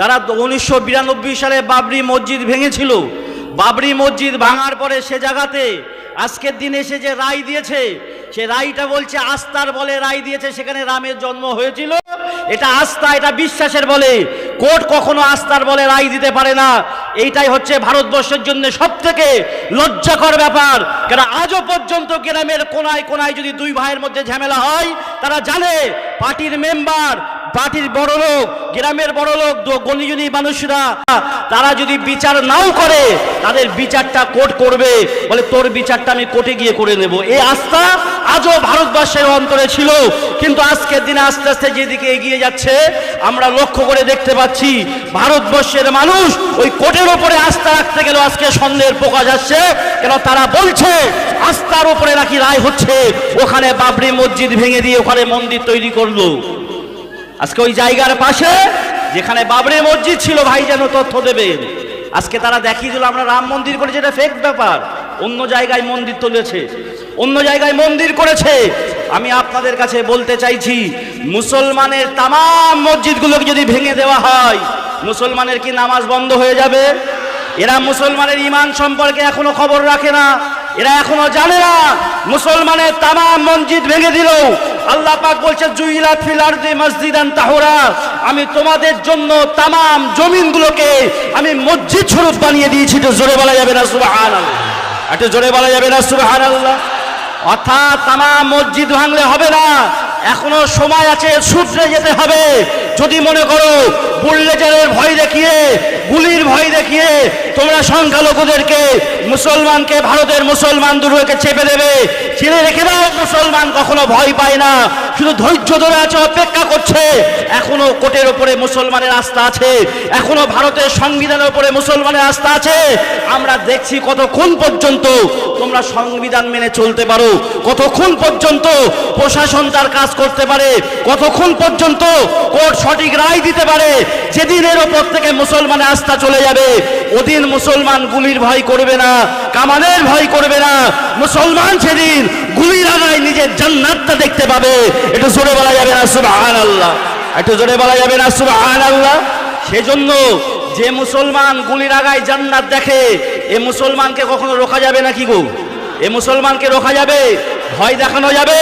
তারা উনিশশো বিরানব্বই সালে বাবরি মসজিদ ভেঙেছিল। বাবরি মসজিদ ভাঙার পরে সে জায়গাতে আজকের দিনে এসে যে রায় দিয়েছে, সে রায়টা বলছে, আস্থার বলে রায় দিয়েছে, সেখানে রামের জন্ম হয়েছিল। এটা আস্থা, এটা বিশ্বাসের বলে। কোর্ট কখনো আস্থার বলে রায় দিতে পারে না। এইটাই হচ্ছে ভারতবর্ষের জন্য সব থেকে লজ্জাকর ব্যাপার। কেন আজও পর্যন্ত গ্রামের কোনায় কোনায় যদি দুই ভাইয়ের মধ্যে ঝামেলা হয়, তারা জানে, পার্টির মেম্বার পার্টির বড় লোক, গ্রামের বড় লোক গণিজনী মানুষরা, তারা যদি বিচার নাও করে, তাদের বিচারটা কোর্ট করবে, বলে তোর বিচারটা আমি কোর্টে গিয়ে করে নেব। এই আস্থা আজও ভারতবর্ষের অন্তরে ছিল, কিন্তু আজকের দিনে আস্তে আস্তে যেদিকে এগিয়ে যাচ্ছে, আমরা লক্ষ্য করে দেখতে পাচ্ছি, ভারতবর্ষের মানুষ ওই কোর্টের ওপরে আস্থা রাখতে গেলেও আজকে সন্দেহের প্রকাশ আসছে, কেন তারা বলছে, আস্থার ওপরে নাকি রায় হচ্ছে, ওখানে বাবরি মসজিদ ভেঙে দিয়ে ওখানে মন্দির তৈরি করল। আজকে ওই জায়গার পাশে যেখানে বাবরি মসজিদ ছিল, ভাই যেন তথ্য দেবেন আজকে তারা দেখিয়ে দিল, আমরা রাম মন্দির করেছি, এটা ফেক ব্যাপার। অন্য জায়গায় মন্দির তুলেছে। অন্য জায়গায় মন্দির করেছে। আমি আপনাদের কাছে বলতে চাইছি, মুসলমানের তাম মসজিদগুলোকে যদি ভেঙে দেওয়া হয়, মুসলমানের কি নামাজ বন্ধ হয়ে যাবে? এরা মুসলমানের ইমান সম্পর্কে এখনও খবর রাখে না। এরা এখনও জানে না, মুসলমানের তামাম মসজিদ ভেঙে দিল। আল্লাহ পাক বলছে জুইলা ফিল আরদি মসজিদান তাহরা। আমি তোমাদের জন্য তামাম জমিনগুলোকে আমি মসজিদ স্বরূপ বানিয়ে দিয়েছি। তো জোরে বলা যাবে না, সুবহানাল্লাহ। একটু জোরে বলা যাবে না, সুবহানাল্লাহ। অর্থাৎ তামাম মসজিদ ভাঙলে হবে না। এখনও সময় আছে সূত্রে যেতে হবে। যদি মনে করো বুল্লেজারের ভয় দেখিয়ে, গুলির ভয় দেখিয়ে তোমরা সংখ্যালঘুদেরকে, মুসলমানকে, ভারতের মুসলমান দুর্গকে চেপে দেবে। চিনে রেখে দাও, মুসলমান কখনো ভয় পায় না। শুধু ধৈর্য ধরে আছে, অপেক্ষা করছে। এখনও কোর্টের ওপরে মুসলমানের আস্থা আছে। এখনও ভারতের সংবিধানের উপরে মুসলমানের আস্থা আছে। আমরা দেখছি কতক্ষণ পর্যন্ত তোমরা সংবিধান মেনে চলতে পারো। কতক্ষণ পর্যন্ত প্রশাসন তার কাজ করতে পারে। কতক্ষণ পর্যন্ত কোর্ট সঠিক রায় দিতে পারে। যেদিন এর ওপর থেকে মুসলমানের আস্থা চলে যাবে, ওদিন মুসলমান গুলির ভয় করবে না। কামানের ভয় করবে না। মুসলমান সেদিন গুলির আগায় নিজের জান্নাতটা দেখতে পাবে। একটু জোরে বলা যাবে না সুবহান আল্লাহ একটু জোরে বলা যাবে না সুবহান আল্লাহ সেজন্য যে মুসলমান গুলির আগায় জান্নাত দেখে, এ মুসলমানকে কখনো রোকা যাবে না কি গো? এ মুসলমানকে রোকা যাবে? ভয় দেখানো যাবে?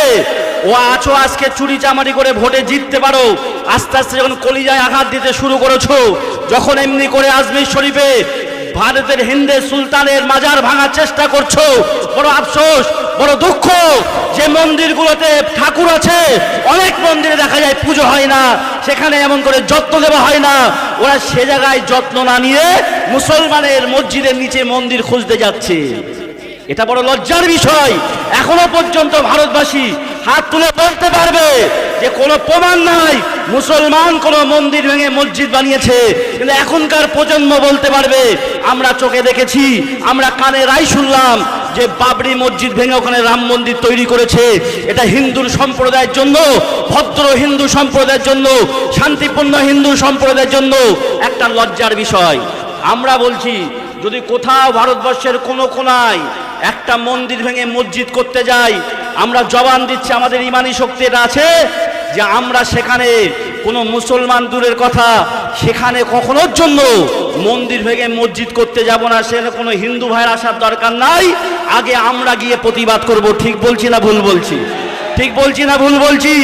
ও আছো আজকে চুরি চামারি করে ভোটে জিততে পারো। আস্তে আস্তে যখন কলিজায় আঘাত দিতে শুরু করেছ, যখন এমনি করে আজমির শরীফে ভারতের হিন্দে সুলতানের মাজার ভাঙার চেষ্টা করছ। বড় আফসোস, বড় দুঃখ যে মন্দিরগুলোতে ঠাকুর আছে। অনেক মন্দিরে দেখা যায় পুজো হয় না, সেখানে এমন করে যত্ন দেওয়া হয় না। ওরা সে জায়গায় যত্ন না নিয়ে মুসলমানের মসজিদের নিচে মন্দির খুঁজতে যাচ্ছে। এটা বড় লজ্জার বিষয়। এখনও পর্যন্ত ভারতবাসী হাত তুলে বলতে পারবে যে কোনো প্রমাণ নাই। মুসলমান কোনো মন্দির ভেঙে মসজিদ বানিয়েছে। কিন্তু এখনকার প্রজন্ম বলতে পারবে, আমরা চোখে দেখেছি, আমরা কানে রাই শুনলাম যে বাবরি মসজিদ ভেঙে ওখানে রাম মন্দির তৈরি করেছে। এটা হিন্দুর সম্প্রদায়ের জন্য, ভদ্র হিন্দু সম্প্রদায়ের জন্য, শান্তিপূর্ণ হিন্দু সম্প্রদায়ের জন্য একটা লজ্জার বিষয়। আমরা বলছি, যদি কোথাও ভারতবর্ষের কোনো কোনায় একটা মন্দির ভেঙে মসজিদ করতে যাই আমরা জবান দিচ্ছি আমাদের ইমানি শক্তি এটা আছে যে আমরা সেখানে কোনো মুসলমান দূরের কথা সেখানে কখনোর জন্য মন্দির ভেঙে মসজিদ করতে যাব না সেখানে কোনো হিন্দু ভাইয়ের আসার দরকার নাই। আগে আমরা গিয়ে প্রতিবাদ করব, ঠিক বলছি না ভুল বলছি? ঠিক বলছি না ভুল বলছি?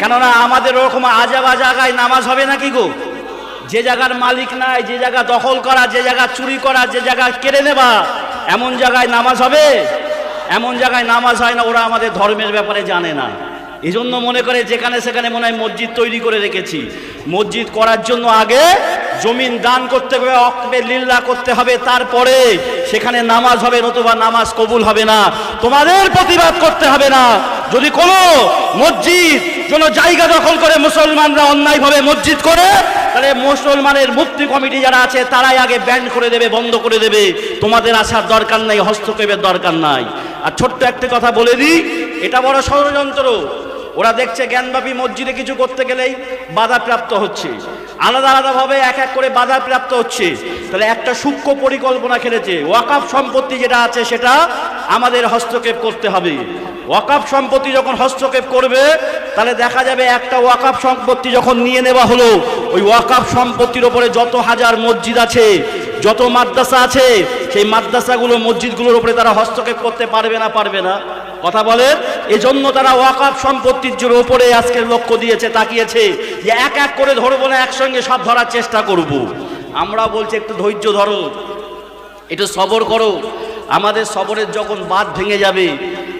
কেননা আমাদের ওরকম আজাবা জায়গায় নামাজ হবে নাকি গো? যে জায়গার মালিক নাই, যে জায়গা দখল করা, যে জায়গা চুরি করা, যে জায়গা কেড়ে নেবা এমন জায়গায় নামাজ হবে? এমন জায়গায় নামাজ হয় না, ওরা আমাদের ধর্মের ব্যাপারে জানে না। এই জন্য মনে করে যেখানে সেখানে মনে হয় মসজিদ তৈরি করে রেখেছি। মসজিদ করার জন্য আগে জমিন দান করতে হবে অকবে লিল্লা করতে হবে, তারপরে সেখানে নামাজ হবে, নতুবা নামাজ কবুল হবে না। তোমাদের প্রতিবাদ করতে হবে না। যদি কোনো মসজিদ, কোনো জায়গা দখল করে মুসলমানরা অন্যায়ভাবে মসজিদ করে তাহলে মুসলমানের মুক্তি কমিটি যারা আছে, তারাই আগে ব্যান্ড করে দেবে, বন্ধ করে দেবে। তোমাদের আসার দরকার নাই, হস্তক্ষেপের দরকার নাই। আর ছোট্ট একটা কথা বলে দিই, এটা বড় ষড়যন্ত্র। ওরা দেখছে জ্ঞানব্যাপী মসজিদে কিছু করতে গেলেই বাধাপ্রাপ্ত হচ্ছে। আলাদা আলাদাভাবে এক এক করে বাধাপ্রাপ্ত হচ্ছে। তাহলে একটা সূক্ষ্ম পরিকল্পনা খেলেছে। ওয়াকাফ সম্পত্তি যেটা আছে, সেটা আমাদের হস্তক্ষেপ করতে হবে। ওয়াকাফ সম্পত্তি যখন হস্তক্ষেপ করবে তাহলে দেখা যাবে একটা ওয়াকাফ সম্পত্তি যখন নিয়ে নেওয়া হলো, ওই ওয়াকাফ সম্পত্তির ওপরে যত হাজার মসজিদ আছে, যত মাদ্রাসা আছে, সেই মাদ্রাসাগুলো, মসজিদগুলোর উপরে তারা হস্তক্ষেপ করতে পারবে না পারবে না। কথা বলেন? এজন্য তারা ওয়াকাফ সম্পত্তির জন্য ওপরে আজকের লক্ষ্য দিয়েছে, তাকিয়েছে যে এক এক করে ধরবো না, একসঙ্গে সব ধরার চেষ্টা করব। আমরা বলছি, একটু ধৈর্য ধরো, একটু সবর করো। আমাদের সবরের যখন বাদ ভেঙে যাবে,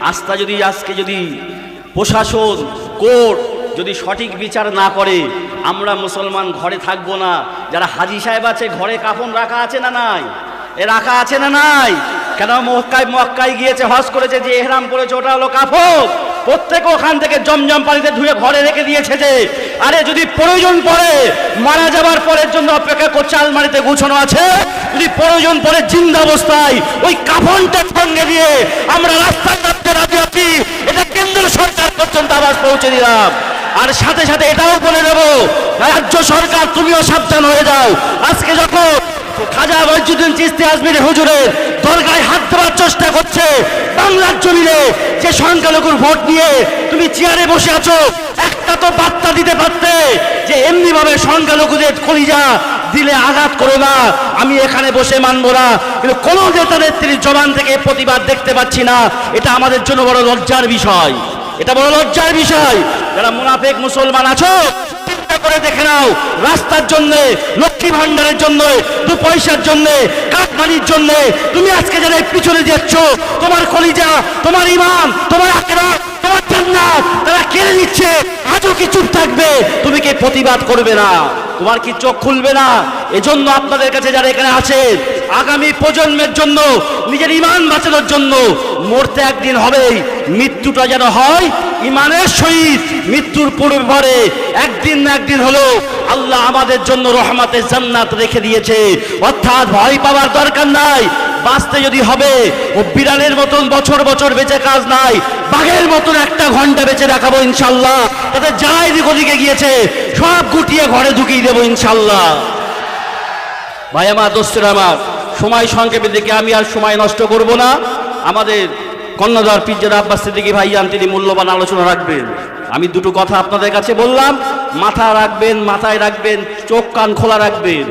আস্থা যদি আজকে যদি প্রশাসন, কোর্ট যদি সঠিক বিচার না করে, আমরা মুসলমান ঘরে থাকব না। যারা হাজি সাহেব আছে, ঘরে কাফন রাখা আছে না নাই? এ রাখা আছে না নাই? কেন মক্কায় মক্কায় গিয়েছে, হজ করেছে, যে এহরাম করেছে, ওটা হলো কাফন। প্রত্যেকে ওখান থেকে জমজম পানিতে ধুয়ে ঘরে রেখে দিয়েছে যে, আরে যদি প্রয়োজন পড়ে, মারা যাবার পরের জন্য অপেক্ষা করছে, আলমারিতে গুছানো আছে। যদি প্রয়োজন পড়ে, জিন্দা অবস্থায় ওই কাফনটা সঙ্গে দিয়ে আমরা রাস্তায় নামতে রাজি আছি। পৌঁছে দিলাম। আর সাথে সাথে এটাও বলে দেব, রাজ্য সরকার, তুমিও সাবধান হয়ে যাও। আজকে যখন খাজা মসজিদুল চিস্তি আজমির হুজুরের দরগায় হাত দেওয়ার চেষ্টা করছে বাংলার জমিনে যে সংখ্যালঘুর ভোট নিয়ে তুমি চেয়ারে বসে আছো, একটা তো বার্তা দিতে পারতে যে এমনি ভাবে সংখ্যালঘুদের কলিজা দিলে আঘাত করো না, আমি এখানে বসে মানবো না। কিন্তু কোন নেতা নেত্রীর জবান থেকে প্রতিবাদ দেখতে পাচ্ছি না, এটা আমাদের জন্য বড় লজ্জার বিষয়। এটা বড় লজ্জার বিষয়। যারা মুনাফেক মুসলমান আছো করে দেখে নাও, রাস্তার জন্য, লক্ষ্মী ভান্ডারের জন্য, দু পয়সার জন্য কাঠমানির জন্য, তুমি আজকে যারা পিছনে যাচ্ছ, তোমার কলিজা, তোমার ইমান তোমার আখেরা তোমার জান্নাত, তারা কেড়ে নিচ্ছে, আজও কি চুপ থাকবে? তুমি কি প্রতিবাদ করবে না? তোমার কি চোখ খুলবে না? এজন্য আপনাদের কাছে যারা এখানে আছেন আগামী প্রজন্মের জন্য, নিজের ইমান বাঁচানোর জন্য মরতে একদিন হবেই। মৃত্যুটা যেন হয় ইমানের সহিত, মৃত্যুর পূর্বে পরে একদিন না একদিন হলো আল্লাহ আমাদের জন্য রহমাতের জান্নাত রেখে দিয়েছে। অর্থাৎ ভয় পাওয়ার দরকার নাই। বাঁচতে যদি হবে, ও বিড়ালের মতন বছর বছর বেঁচে কাজ নাই, বাঘের মতন একটা ঘণ্টা বেঁচে রাখাবো ইনশাল্লাহ তাতে যা এদিক ওদিকে গিয়েছে, সব গুটিয়ে ঘরে ঢুকিয়ে দেবো ইনশাল্লাহ ভাই, আমার দোস্তের, আমার সময় সংক্ষেপে দিকে আমি আর সময় নষ্ট করব না। আমাদের কন্যাদার পিজ্জার আব্বাস সিদ্দিকি ভাইয়ান তিনি মূল্যবান আলোচনা রাখবেন। আমি দুটো কথা আপনাদের কাছে বললাম। মাথা রাখবেন, মাথায় রাখবেন, চোখ কান খোলা রাখবেন।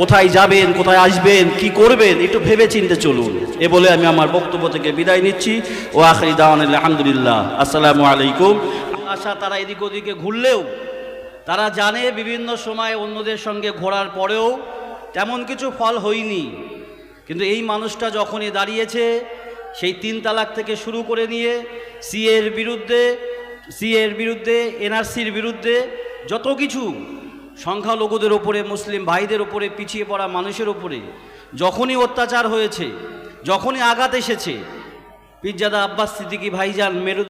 কোথায় যাবেন, কোথায় আসবেন, কি করবেন, একটু ভেবে চিনতে চলুন। এ বলে আমি আমার বক্তব্য থেকে বিদায় নিচ্ছি। ও আখরি দাওয়ান আলহামদুলিল্লাহ আসসালামু আলাইকুম। আশা তারা এদিক ওদিকে ঘুরলেও, তারা জানে বিভিন্ন সময় অন্যদের সঙ্গে ঘোরার পরেও তেমন কিছু ফল হয়নি। কিন্তু এই মানুষটা যখনই দাঁড়িয়েছে, সেই তিন তালাক থেকে শুরু করে নিয়ে সিএর বিরুদ্ধে সিএর বিরুদ্ধে এনআরসির বিরুদ্ধে যত কিছু সংখ্যালঘুদের ওপরে, মুসলিম ভাইদের ওপরে, পিছিয়ে পড়া মানুষের ওপরে যখনই অত্যাচার হয়েছে, যখনই আঘাত এসেছে, পিজ্জাদা আব্বাস সিদ্দিকী ভাইজান মেরু